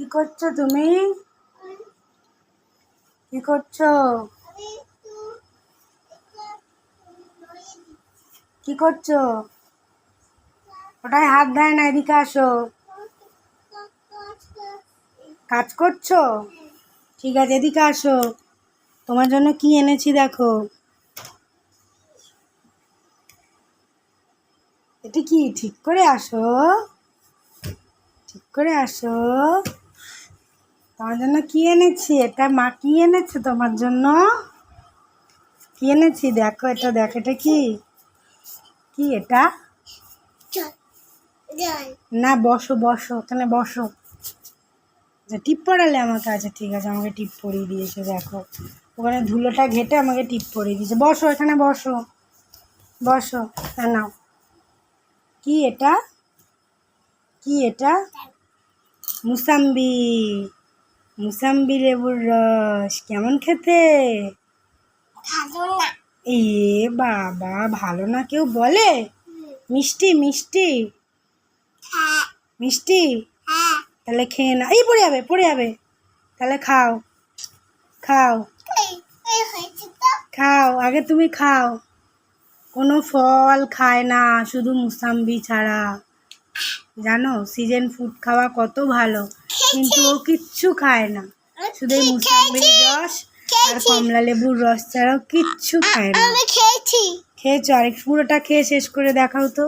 কি করছ তুমি? কি করছ? কি করছ? ওটাই হাত দেয় না, এদিকে আসো। কাজ করছ? ঠিক আছে, এদিকে আসো। তোমার জন্য কি এনেছি দেখো। এটা কি, ঠিক করে আসো। ঠিক করে আসো। তোমার জন্য কি এনেছি? এটা মা কি এনেছে তোমার জন্য? কি এনেছি? দেখো এটা দেখো এটা কি? কি এটা? না বসো বসো ওখানে বসো। যে টিপ পড়ালে আমাকে আচ্ছা ঠিক আছে আমাকে টিপ পরিয়ে দিয়েছে দেখো। ওখানে ধুলোটা ঘেটে আমাকে টিপ পরিয়ে দিয়েছে। বসো এখানে বসো। বসো নাও। কি এটা? কি এটা? মুসাম্বি। মুসাম্বি লেবুর রস কেমন খেতে? এ বাবা ভালো না কেউ বলে? মিষ্টি মিষ্টি। মিষ্টি? তাহলে খেয়ে না এই পড়ে যাবে পড়ে যাবে। তাহলে খাও। খাও। খাও আগে তুমি খাও। কোনো ফল খায় না শুধু মুসাম্বি ছাড়া। জানো সিজন ফুড খাওয়া কত ভালো। কিন্তু ও কিচ্ছু খায় না। শুধু এই মুসাম্বির রস আর কমলা লেবুর রস ছাড়াও কিচ্ছু খায় না। আমি খেয়েছি। খেয়েছো? আরেক পুরোটা খেয়ে শেষ করে দেখাও তো।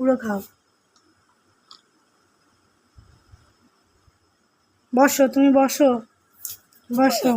পুরো খাও। বসো তুমি বসো। বসো।